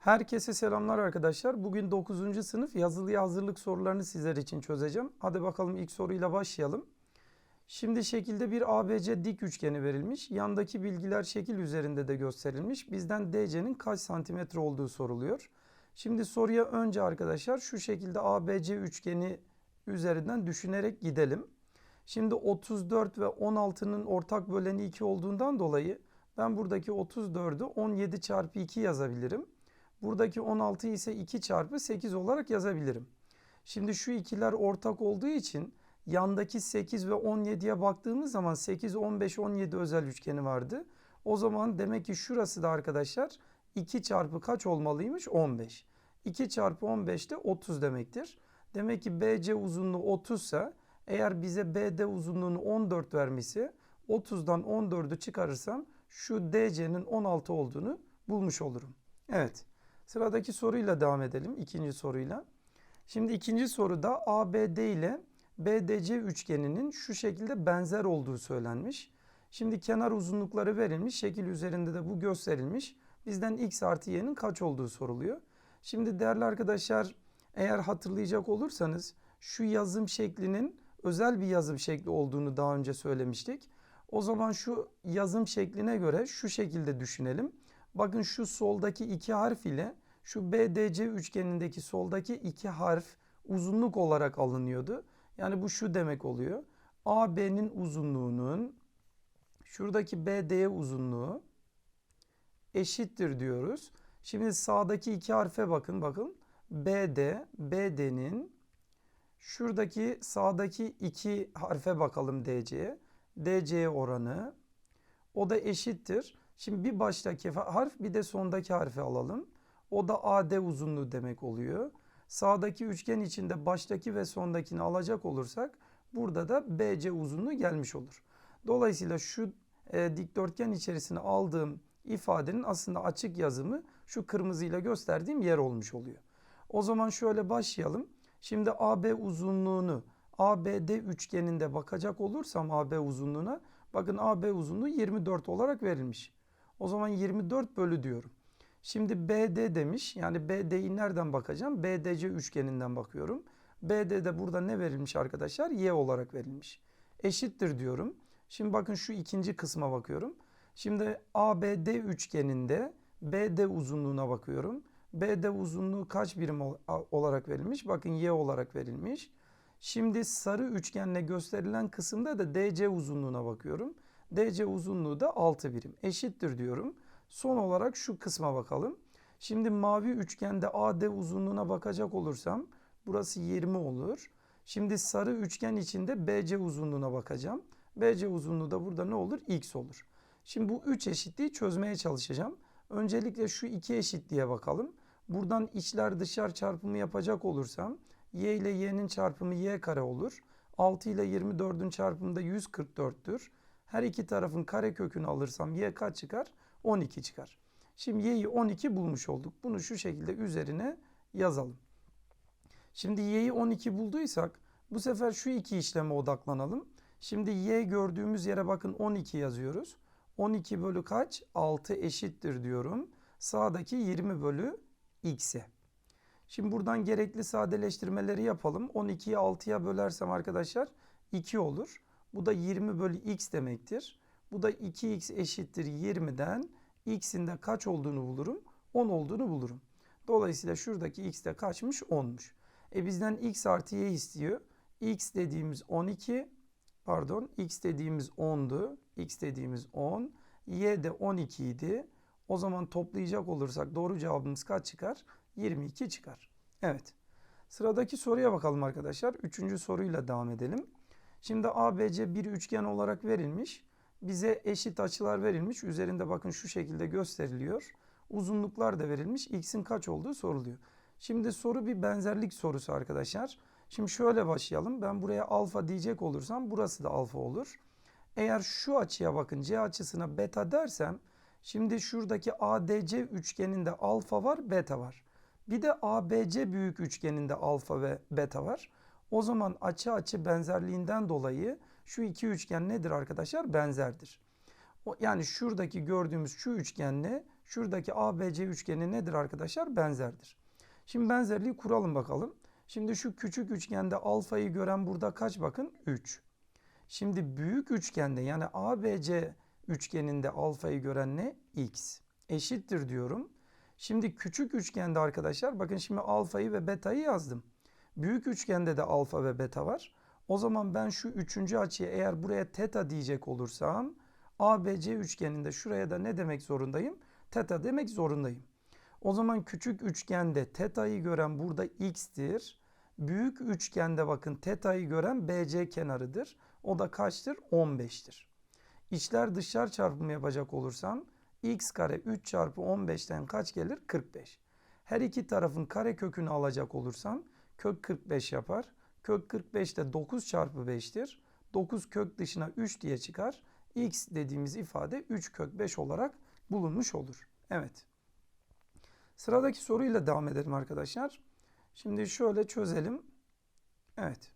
Herkese selamlar arkadaşlar. Bugün 9. sınıf yazılıya hazırlık sorularını sizler için çözeceğim. Hadi bakalım ilk soruyla başlayalım. Şimdi şekilde bir ABC dik üçgeni verilmiş. Yandaki bilgiler şekil üzerinde de gösterilmiş. Bizden DC'nin kaç santimetre olduğu soruluyor. Şimdi soruya önce arkadaşlar şu şekilde ABC üçgeni üzerinden düşünerek gidelim. Şimdi 34 ve 16'nın ortak böleni 2 olduğundan dolayı ben buradaki 34'ü 17 çarpı 2 yazabilirim. Buradaki 16 ise 2 çarpı 8 olarak yazabilirim. Şimdi şu ikiler ortak olduğu için yandaki 8 ve 17'ye baktığımız zaman 8, 15, 17 özel üçgeni vardı. O zaman demek ki şurası da arkadaşlar 2 çarpı kaç olmalıymış? 15. 2 çarpı 15 de 30 demektir. Demek ki BC uzunluğu 30 ise eğer bize BD uzunluğunu 14 vermişse 30'dan 14'ü çıkarırsam şu DC'nin 16 olduğunu bulmuş olurum. Evet. Sıradaki soruyla devam edelim. ikinci soruyla. Şimdi ikinci soruda ABD ile BDC üçgeninin şu şekilde benzer olduğu söylenmiş. Şimdi kenar uzunlukları verilmiş. Şekil üzerinde de bu gösterilmiş. Bizden x artı y'nin kaç olduğu soruluyor. Şimdi değerli arkadaşlar eğer hatırlayacak olursanız şu yazım şeklinin özel bir yazım şekli olduğunu daha önce söylemiştik. O zaman şu yazım şekline göre şu şekilde düşünelim. Bakın şu soldaki iki harf ile şu BDC üçgenindeki soldaki iki harf uzunluk olarak alınıyordu. Yani bu şu demek oluyor. AB'nin uzunluğunun şuradaki BD'ye uzunluğu eşittir diyoruz. Şimdi sağdaki iki harfe bakın bakın. BD, BD'nin şuradaki sağdaki iki harfe bakalım DC'ye. DC oranı o da eşittir. Şimdi bir baştaki harf bir de sondaki harfi alalım. O da AD uzunluğu demek oluyor. Sağdaki üçgen içinde baştaki ve sondakini alacak olursak burada da BC uzunluğu gelmiş olur. Dolayısıyla şu e, dikdörtgen içerisine aldığım ifadenin aslında açık yazımı şu kırmızıyla gösterdiğim yer olmuş oluyor. O zaman şöyle başlayalım. Şimdi AB uzunluğunu ABD üçgeninde bakacak olursam AB uzunluğuna bakın AB uzunluğu 24 olarak verilmiş. O zaman 24 bölü diyorum. Şimdi BD demiş. Yani BD'yi nereden bakacağım? BDC üçgeninden bakıyorum. BD'de burada ne verilmiş arkadaşlar? Y olarak verilmiş. Eşittir diyorum. Şimdi bakın şu ikinci kısma bakıyorum. Şimdi ABD üçgeninde BD uzunluğuna bakıyorum. BD uzunluğu kaç birim olarak verilmiş? Bakın Y olarak verilmiş. Şimdi sarı üçgenle gösterilen kısımda da DC uzunluğuna bakıyorum. DC uzunluğu da 6 birim. Eşittir diyorum. Son olarak şu kısma bakalım. Şimdi mavi üçgende AD uzunluğuna bakacak olursam burası 20 olur. Şimdi sarı üçgen içinde BC uzunluğuna bakacağım. BC uzunluğu da burada ne olur? X olur. Şimdi bu 3 eşitliği çözmeye çalışacağım. Öncelikle şu iki eşitliğe bakalım. Buradan içler dışlar çarpımı yapacak olursam y ile y'nin çarpımı y kare olur. 6 ile 24'ün çarpımı da 144'tür. Her iki tarafın kare kökünü alırsam y kaç çıkar? 12 çıkar. Şimdi y'yi 12 bulmuş olduk. Bunu şu şekilde üzerine yazalım. Şimdi y'yi 12 bulduysak bu sefer şu iki işleme odaklanalım. Şimdi y gördüğümüz yere bakın 12 yazıyoruz. 12 bölü kaç? 6 eşittir diyorum. Sağdaki 20 bölü x'e. Şimdi buradan gerekli sadeleştirmeleri yapalım. 12'yi 6'ya bölersem arkadaşlar 2 olur. Bu da 20 bölü x demektir. Bu da 2x eşittir 20'den x'in de kaç olduğunu bulurum? 10 olduğunu bulurum. Dolayısıyla şuradaki x de kaçmış? 10'muş. E bizden x artı y istiyor. x dediğimiz 12 pardon x dediğimiz 10'du. x dediğimiz 10. y de 12 idi. O zaman toplayacak olursak doğru cevabımız kaç çıkar? 22 çıkar. Evet. Sıradaki soruya bakalım arkadaşlar. Üçüncü soruyla devam edelim. Şimdi ABC bir üçgen olarak verilmiş. Bize eşit açılar verilmiş. Üzerinde bakın şu şekilde gösteriliyor. Uzunluklar da verilmiş. X'in kaç olduğu soruluyor. Şimdi soru bir benzerlik sorusu arkadaşlar. Şimdi şöyle başlayalım. Ben buraya alfa diyecek olursam burası da alfa olur. Eğer şu açıya bakın C açısına beta dersem şimdi şuradaki ADC üçgeninde alfa var beta var. Bir de ABC büyük üçgeninde alfa ve beta var. O zaman açı açı benzerliğinden dolayı şu iki üçgen nedir arkadaşlar? Benzerdir. Yani şuradaki gördüğümüz şu üçgenle şuradaki ABC üçgeni nedir arkadaşlar? Benzerdir. Şimdi benzerliği kuralım bakalım. Şimdi şu küçük üçgende alfayı gören burada kaç bakın? 3. Şimdi büyük üçgende yani ABC üçgeninde alfayı gören ne? X. Eşittir diyorum. Şimdi küçük üçgende arkadaşlar bakın şimdi alfayı ve betayı yazdım. Büyük üçgende de alfa ve beta var. O zaman ben şu üçüncü açıya eğer buraya teta diyecek olursam ABC üçgeninde şuraya da ne demek zorundayım? Teta demek zorundayım. O zaman küçük üçgende teta'yı gören burada x'tir. Büyük üçgende bakın teta'yı gören BC kenarıdır. O da kaçtır? 15'tir. İçler dışlar çarpımı yapacak olursam x kare 3 çarpı 15'ten kaç gelir? 45. Her iki tarafın kare kökünü alacak olursam kök 45 yapar. Kök 45 de 9 çarpı 5'tir. 9 kök dışına 3 diye çıkar. x dediğimiz ifade 3 kök 5 olarak bulunmuş olur. Evet. Sıradaki soruyla devam edelim arkadaşlar. Şimdi şöyle çözelim. Evet.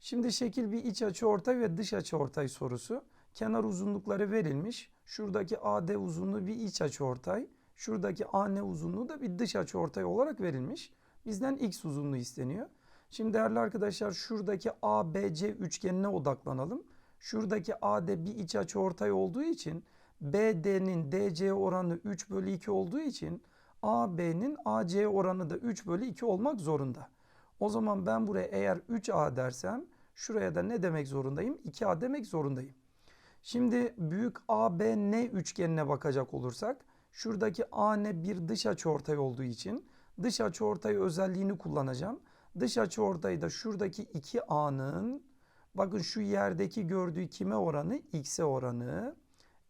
Şimdi şekil bir iç açı ortay ve dış açı ortay sorusu. Kenar uzunlukları verilmiş. Şuradaki AD uzunluğu bir iç açı ortay. Şuradaki AN uzunluğu da bir dış açı ortay olarak verilmiş. Bizden x uzunluğu isteniyor. Şimdi değerli arkadaşlar şuradaki ABC üçgenine odaklanalım. Şuradaki AD bir iç açı ortay olduğu için BD'nin DC oranı 3 bölü 2 olduğu için AB'nin AC oranı da 3 bölü 2 olmak zorunda. O zaman ben buraya eğer 3A dersem şuraya da ne demek zorundayım? 2A demek zorundayım. Şimdi büyük ABN üçgenine bakacak olursak şuradaki AN bir dış açıortay olduğu için dış açıortay özelliğini kullanacağım. Dış açıortayı da şuradaki 2A'nın bakın şu yerdeki gördüğü kime oranı? X'e oranı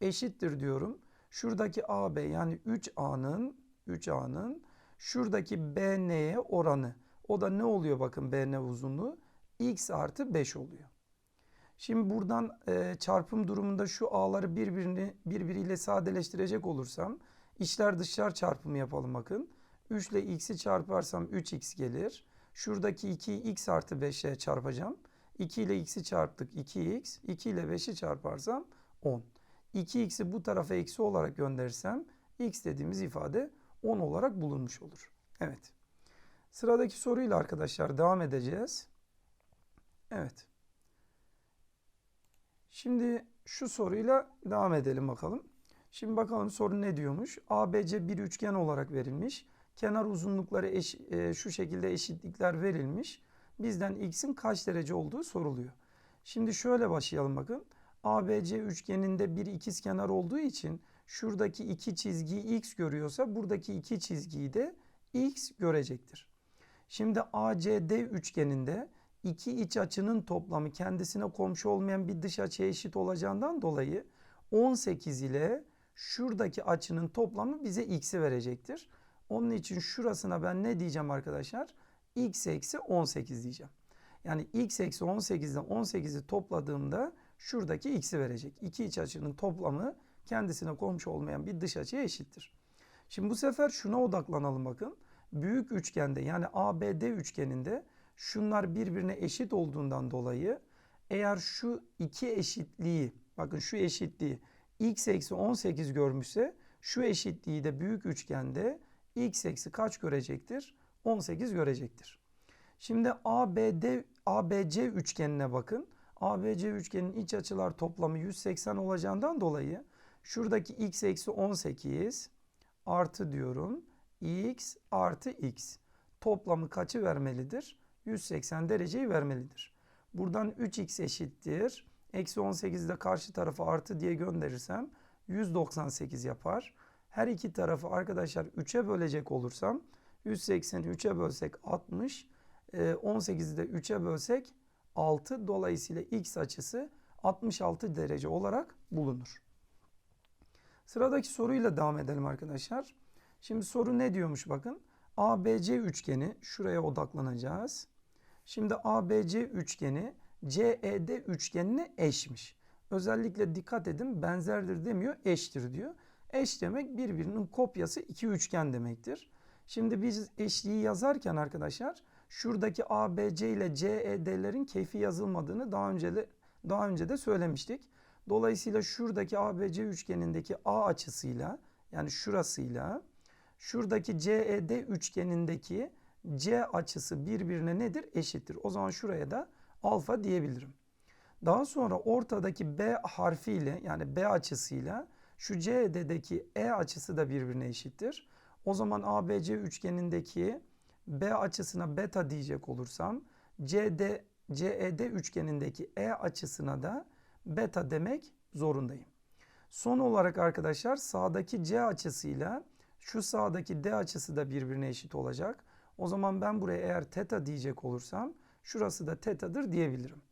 eşittir diyorum. Şuradaki AB yani 3A'nın 3A'nın şuradaki BN'ye oranı. O da ne oluyor bakın BN uzunluğu? X artı 5 oluyor. Şimdi buradan e, çarpım durumunda şu a'ları birbirini birbiriyle sadeleştirecek olursam içler dışlar çarpımı yapalım bakın. 3 ile x'i çarparsam 3x gelir. Şuradaki 2'yi x artı 5'e çarpacağım. 2 ile x'i çarptık 2x. 2 ile 5'i çarparsam 10. 2x'i bu tarafa eksi olarak gönderirsem x dediğimiz ifade 10 olarak bulunmuş olur. Evet. Sıradaki soruyla arkadaşlar devam edeceğiz. Evet. Şimdi şu soruyla devam edelim bakalım. Şimdi bakalım soru ne diyormuş? ABC bir üçgen olarak verilmiş. Kenar uzunlukları eş, e, şu şekilde eşitlikler verilmiş. Bizden x'in kaç derece olduğu soruluyor. Şimdi şöyle başlayalım bakın. ABC üçgeninde bir ikizkenar olduğu için şuradaki iki çizgiyi x görüyorsa buradaki iki çizgiyi de x görecektir. Şimdi ACD üçgeninde iki iç açının toplamı kendisine komşu olmayan bir dış açıya eşit olacağından dolayı 18 ile şuradaki açının toplamı bize x'i verecektir. Onun için şurasına ben ne diyeceğim arkadaşlar? x eksi 18 diyeceğim. Yani x eksi 18 ile 18'i topladığımda şuradaki x'i verecek. İki iç açının toplamı kendisine komşu olmayan bir dış açıya eşittir. Şimdi bu sefer şuna odaklanalım bakın. Büyük üçgende yani ABD üçgeninde şunlar birbirine eşit olduğundan dolayı eğer şu iki eşitliği bakın şu eşitliği x eksi 18 görmüşse şu eşitliği de büyük üçgende x eksi kaç görecektir? 18 görecektir. Şimdi ABD ABC üçgenine bakın. ABC üçgenin iç açılar toplamı 180 olacağından dolayı şuradaki x eksi 18 artı diyorum x artı x toplamı kaçı vermelidir? 180 dereceyi vermelidir. Buradan 3x eşittir. Eksi 18'i de karşı tarafa artı diye gönderirsem 198 yapar. Her iki tarafı arkadaşlar 3'e bölecek olursam 180'i 3'e bölsek 60. 18'i de 3'e bölsek 6. Dolayısıyla x açısı 66 derece olarak bulunur. Sıradaki soruyla devam edelim arkadaşlar. Şimdi soru ne diyormuş bakın. ABC üçgeni şuraya odaklanacağız. Şimdi ABC üçgeni CED üçgenine eşmiş. Özellikle dikkat edin benzerdir demiyor eştir diyor. Eş demek birbirinin kopyası iki üçgen demektir. Şimdi biz eşliği yazarken arkadaşlar şuradaki ABC ile CED'lerin keyfi yazılmadığını daha önce de, daha önce de söylemiştik. Dolayısıyla şuradaki ABC üçgenindeki A açısıyla Yani şurasıyla şuradaki CED üçgenindeki C açısı birbirine nedir? Eşittir. O zaman şuraya da alfa diyebilirim. Daha sonra ortadaki B harfiyle yani B açısıyla şu CED'deki E açısı da birbirine eşittir. O zaman ABC üçgenindeki B açısına beta diyecek olursam CD, CED üçgenindeki E açısına da beta demek zorundayım. Son olarak arkadaşlar sağdaki C açısıyla şu sağdaki D açısı da birbirine eşit olacak. O zaman ben buraya eğer teta diyecek olursam şurası da tetadır diyebilirim.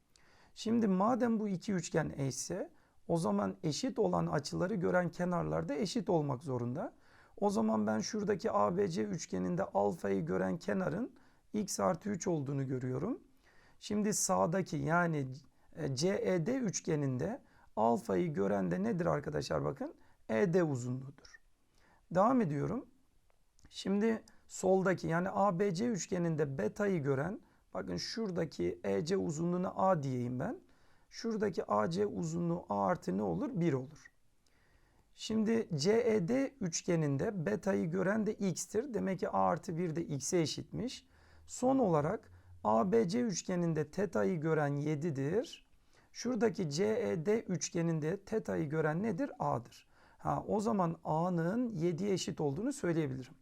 Şimdi madem bu iki üçgen eşse o zaman eşit olan açıları gören kenarlar da eşit olmak zorunda. O zaman ben şuradaki ABC üçgeninde alfayı gören kenarın x artı 3 olduğunu görüyorum. Şimdi sağdaki yani CED üçgeninde alfayı gören de nedir arkadaşlar bakın? ED uzunluğudur. Devam ediyorum. Şimdi soldaki yani ABC üçgeninde beta'yı gören bakın şuradaki EC uzunluğuna A diyeyim ben. Şuradaki AC uzunluğu A artı ne olur? 1 olur. Şimdi CED üçgeninde beta'yı gören de x'tir. Demek ki A artı 1 de x'e eşitmiş. Son olarak ABC üçgeninde teta'yı gören 7'dir. Şuradaki CED üçgeninde teta'yı gören nedir? A'dır. Ha, o zaman A'nın 7'ye eşit olduğunu söyleyebilirim.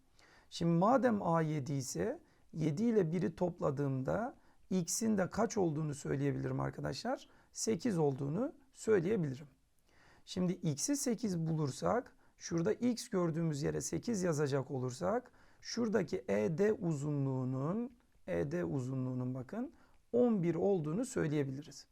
Şimdi madem A 7 ise 7 ile 1'i topladığımda x'in de kaç olduğunu söyleyebilirim arkadaşlar. 8 olduğunu söyleyebilirim. Şimdi x'i 8 bulursak şurada x gördüğümüz yere 8 yazacak olursak şuradaki ED uzunluğunun ED uzunluğunun bakın 11 olduğunu söyleyebiliriz.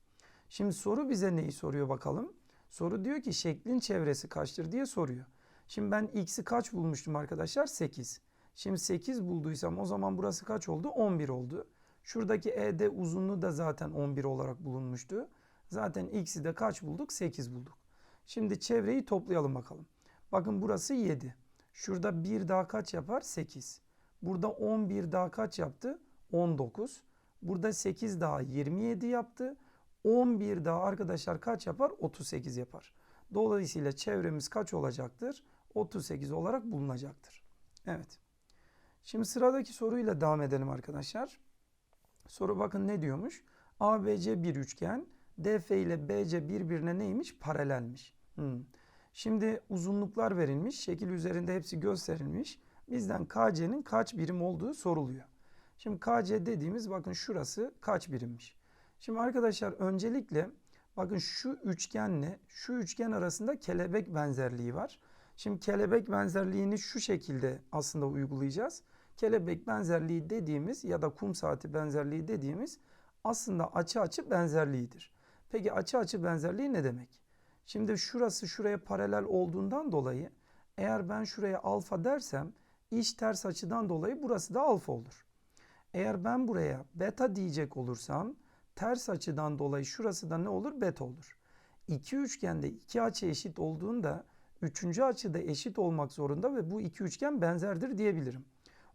Şimdi soru bize neyi soruyor bakalım. Soru diyor ki şeklin çevresi kaçtır diye soruyor. Şimdi ben x'i kaç bulmuştum arkadaşlar? 8. Şimdi 8 bulduysam o zaman burası kaç oldu? 11 oldu. Şuradaki ED uzunluğu da zaten 11 olarak bulunmuştu. Zaten x'i de kaç bulduk? 8 bulduk. Şimdi çevreyi toplayalım bakalım. Bakın burası 7. Şurada 1 daha kaç yapar? 8. Burada 11 daha kaç yaptı? 19. Burada 8 daha 27 yaptı. 11 daha arkadaşlar kaç yapar? 38 yapar. Dolayısıyla çevremiz kaç olacaktır? 38 olarak bulunacaktır. Evet. Şimdi sıradaki soruyla devam edelim arkadaşlar. Soru bakın ne diyormuş? ABC bir üçgen. DF ile BC birbirine neymiş? Paralelmiş. Hmm. Şimdi uzunluklar verilmiş. Şekil üzerinde hepsi gösterilmiş. Bizden KC'nin kaç birim olduğu soruluyor. Şimdi KC dediğimiz bakın şurası kaç birimmiş. Şimdi arkadaşlar öncelikle bakın şu üçgenle şu üçgen arasında kelebek benzerliği var. Şimdi kelebek benzerliğini şu şekilde aslında uygulayacağız. Kelebek benzerliği dediğimiz ya da kum saati benzerliği dediğimiz aslında açı açı benzerliğidir. Peki açı açı benzerliği ne demek? Şimdi şurası şuraya paralel olduğundan dolayı eğer ben şuraya alfa dersem iş ters açıdan dolayı burası da alfa olur. Eğer ben buraya beta diyecek olursam ters açıdan dolayı şurası da ne olur? Beta olur. İki üçgende iki açı eşit olduğunda üçüncü açı da eşit olmak zorunda ve bu iki üçgen benzerdir diyebilirim.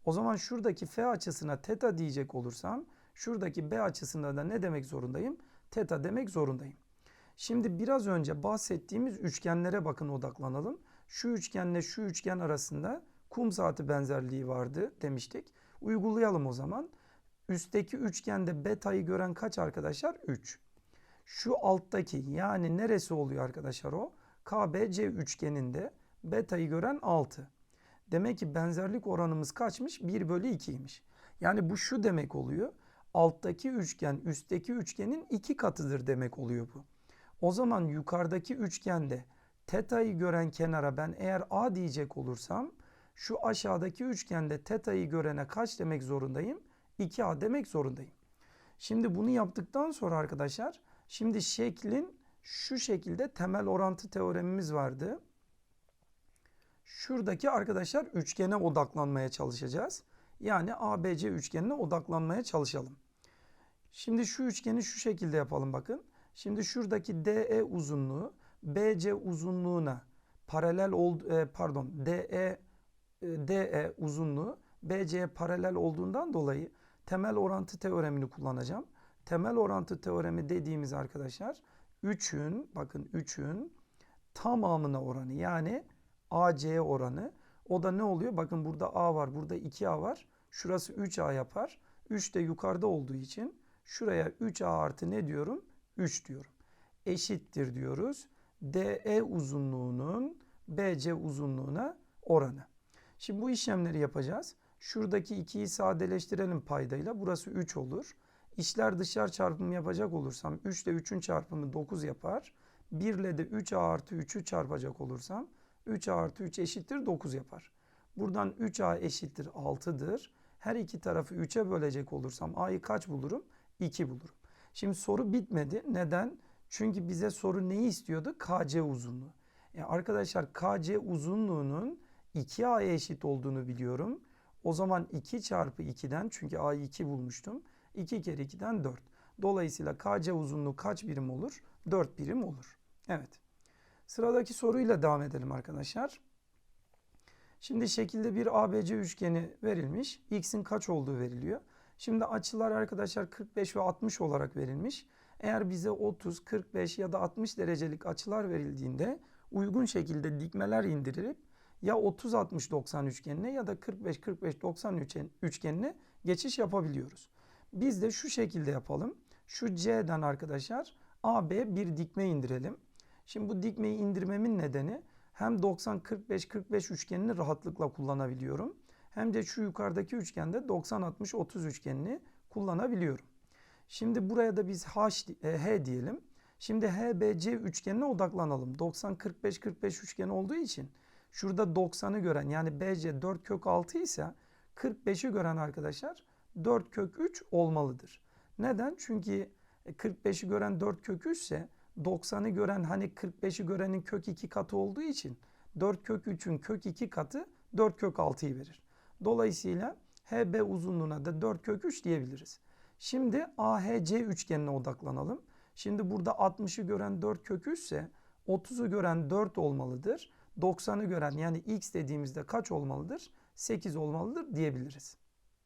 O zaman şuradaki F açısına teta diyecek olursam şuradaki B açısına da ne demek zorundayım? Teta demek zorundayım. Şimdi biraz önce bahsettiğimiz üçgenlere bakın odaklanalım. Şu üçgenle şu üçgen arasında kum saati benzerliği vardı demiştik. Uygulayalım o zaman. Üstteki üçgende beta'yı gören kaç arkadaşlar? 3. Şu alttaki yani neresi oluyor arkadaşlar o? KBC üçgeninde beta'yı gören 6. Demek ki benzerlik oranımız kaçmış? 1 bölü 2'ymiş. Yani bu şu demek oluyor. Alttaki üçgen üstteki üçgenin iki katıdır demek oluyor bu. O zaman yukarıdaki üçgende teta'yı gören kenara ben eğer A diyecek olursam şu aşağıdaki üçgende teta'yı görene kaç demek zorundayım? 2A demek zorundayım. Şimdi bunu yaptıktan sonra arkadaşlar şimdi şeklin şu şekilde temel orantı teoremimiz vardı. Şuradaki arkadaşlar üçgene odaklanmaya çalışacağız. Yani ABC üçgenine odaklanmaya çalışalım. Şimdi şu üçgeni şu şekilde yapalım bakın. Şimdi şuradaki DE uzunluğu BC uzunluğuna paralel ol e, pardon DE DE uzunluğu BC'ye paralel olduğundan dolayı temel orantı teoremini kullanacağım. Temel orantı teoremi dediğimiz arkadaşlar 3'ün bakın 3'ün tamamına oranı yani AC oranı. O da ne oluyor? Bakın burada A var, burada 2A var. Şurası 3A yapar. 3 de yukarıda olduğu için şuraya 3A artı ne diyorum? 3 diyorum. Eşittir diyoruz. DE uzunluğunun BC uzunluğuna oranı. Şimdi bu işlemleri yapacağız. Şuradaki 2'yi sadeleştirelim paydayla. Burası 3 olur. İçler dışlar çarpımı yapacak olursam 3 ile 3'ün çarpımı 9 yapar. 1 ile de 3A artı 3'ü çarpacak olursam 3A artı 3 eşittir 9 yapar. Buradan 3A eşittir 6'dır. Her iki tarafı 3'e bölecek olursam A'yı kaç bulurum? 2 bulurum. Şimdi soru bitmedi. Neden? Çünkü bize soru neyi istiyordu? KC uzunluğu. E arkadaşlar KC uzunluğunun 2A'ya eşit olduğunu biliyorum. O zaman 2 çarpı 2'den çünkü A'yı 2 bulmuştum. 2 kere 2'den 4. Dolayısıyla KC uzunluğu kaç birim olur? 4 birim olur. Evet. Sıradaki soruyla devam edelim arkadaşlar. Şimdi şekilde bir ABC üçgeni verilmiş. X'in kaç olduğu veriliyor. Şimdi açılar arkadaşlar 45 ve 60 olarak verilmiş. Eğer bize 30, 45 ya da 60 derecelik açılar verildiğinde uygun şekilde dikmeler indirilip ya 30 60 90 üçgenine ya da 45 45 90 üçgenine geçiş yapabiliyoruz. Biz de şu şekilde yapalım. Şu C'den arkadaşlar AB bir dikme indirelim. Şimdi bu dikmeyi indirmemin nedeni hem 90 45 45 üçgenini rahatlıkla kullanabiliyorum. Hem de şu yukarıdaki üçgende 90 60 30 üçgenini kullanabiliyorum. Şimdi buraya da biz H, e, H diyelim. Şimdi HBC üçgenine odaklanalım. 90 45 45 üçgen olduğu için şurada 90'ı gören yani BC 4 kök 6 ise 45'i gören arkadaşlar 4 kök 3 olmalıdır. Neden? Çünkü 45'i gören 4 kök 3 ise 90'ı gören hani 45'i görenin kök 2 katı olduğu için 4 kök 3'ün kök 2 katı 4 kök 6'yı verir. Dolayısıyla HB uzunluğuna da 4 kök 3 diyebiliriz. Şimdi AHC üçgenine odaklanalım. Şimdi burada 60'ı gören 4 kök 3 ise 30'u gören 4 olmalıdır. 90'ı gören yani x dediğimizde kaç olmalıdır? 8 olmalıdır diyebiliriz.